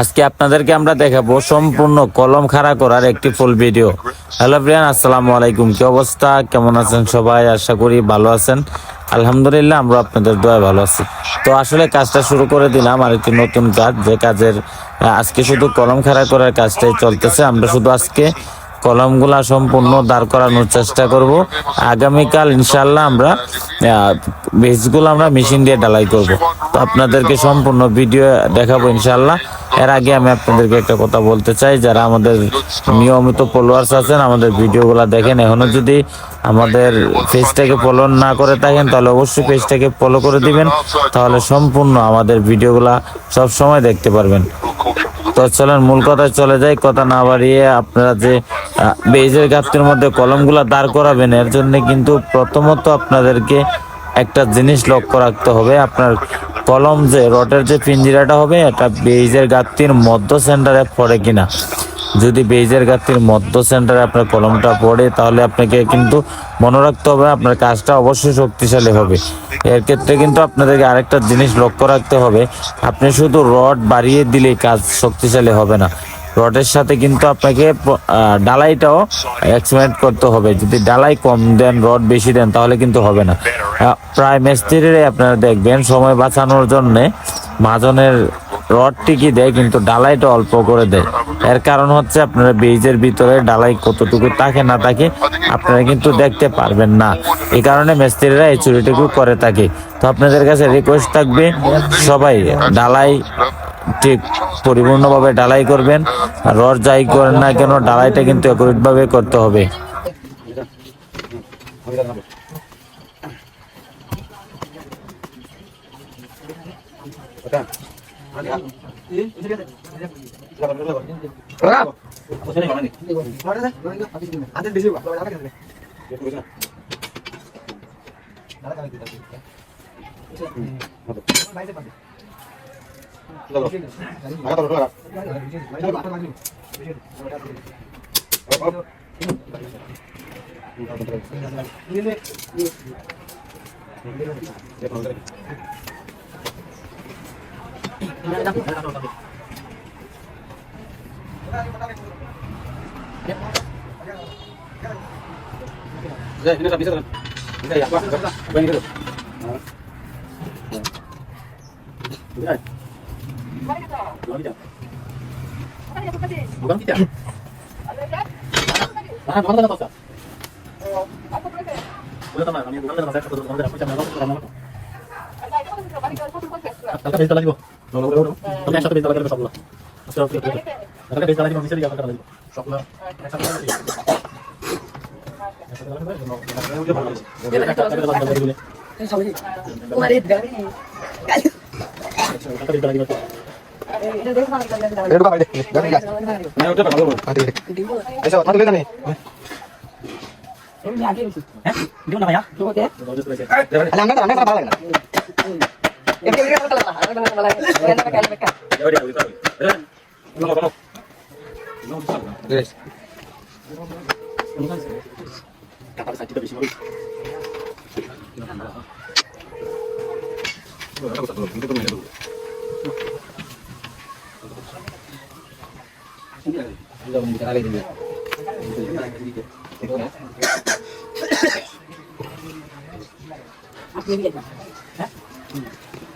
আজকে আপনাদেরকে আমরা দেখাবো সম্পূর্ণ কলম খাড়া করার একটি ফুল ভিডিও হ্যালো ব্রিয়ান আসসালামু আলাইকুম। কি অবস্থা? কেমন আছেন সবাই? আশা করি ভালো আছেন। আলহামদুলিল্লাহ, আমরা আপনাদের দোয়া ভালো আছি। তো আসলে কাজটা শুরু করে দিলাম আর একটি নতুন কাজ। যে কাজের আজকে শুধু কলম খাড়া করার কাজটাই চলতেছে। আমরা শুধু আজকে কলমগুলা সম্পূর্ণ দাঁড় করানোর চেষ্টা করব। আগামীকাল ইনশাল্লাহ আমরা বেসগুলো আমরা মেশিন দিয়ে ডালাই করব। তো আপনাদেরকে সম্পূর্ণ ভিডিও দেখাবো ইনশাল্লাহ এর আগে আমি আপনাদেরকে একটা কথা বলতে চাই, যারা আমাদের নিয়মিত ফলোয়ার্স আছেন, আমাদের ভিডিওগুলো দেখেন এখনও যদি আমাদের পেজটাকে ফলো না করে থাকেন, তাহলে অবশ্যই পেজটাকে ফলো করে দিবেন। তাহলে সম্পূর্ণ আমাদের ভিডিওগুলা সব সময় দেখতে পারবেন। তো চলেন, মূল কথায় চলে যাই, কথা না বাড়িয়ে আপনারা যে বেজের গাপ্তির মধ্যে কলমগুলো দাঁড় করাবেন, এর জন্য কিন্তু প্রথমত আপনাদেরকে একটা জিনিস লক্ষ্য রাখতে হবে, আপনার কলম যে রটের যে পিঞ্জিরাটা হবে, এটা বেজের গাপ্তির মধ্য সেন্টারে পড়ে কিনা। যদি বেজের গাতির মধ্য সেন্টারে আপনার কলমটা পড়ে, তাহলে আপনাকে কিন্তু মনে রাখতে হবে, আপনার কাজটা অবশ্যই শক্তিশালী হবে। এর ক্ষেত্রে কিন্তু আপনাদেরকে আরেকটা জিনিস লক্ষ্য রাখতে হবে, আপনি শুধু রড বাড়িয়ে দিলেই কাজ শক্তিশালী হবে না। রডের সাথে কিন্তু আপনাকে ডালাইটাও এক্সপেরিমেন্ট করতে হবে। যদি ডালাই কম দেন, রড বেশি দেন, তাহলে কিন্তু হবে না। প্রায় মিস্ত্রিরাই আপনারা দেখবেন সময় বাঁচানোর জন্যে মাজনের রড ঠিকই দেয় কিন্তু ডালাইটা অল্প করে দেয়। এর কারণ হচ্ছে আপনারা বীজের ভিতরে ডালাই কতটুকু থাকে না থাকে আপনারা কিন্তু দেখতে পারবেন না। এই কারণে মিস্ত্রিরা এই চুরিটুকু করে থাকে। তো আপনাদের কাছে রিকোয়েস্ট থাকবে, সবাই ডালাই ঠিক পরিপূর্ণভাবে ডালাই করবেন। রড যাই করেন না কেন, ডালাইটা কিন্তু অ্যাকুরেটভাবে করতে হবে। Okay. Gracias. Bisa, ini bisa kan? Ya, apa ini kita. Bukan kita. Kita kita. Jangan lupa lagi, Oke. Okay. Eh, ini dia. Hah?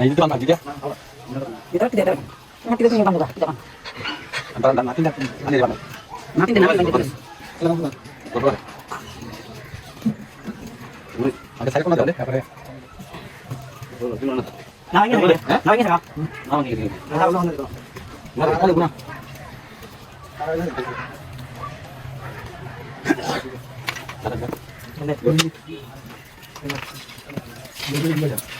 Nah ini tuan kan juga. Kita tidak ada. Cuma tidak punya bangga, tidak bangga. Antara dan mati dan nanti, nanti, nanti, nanti, nanti, nanti, nanti, nanti, nanti, nanti, Ada saya pun nanti nanti apa ya? Nah, ini deh. Nah, ini sekarang. Nah, ini. Nah, ini. Nah, ini. Nah, ini. Nah, ini. Nah, ini.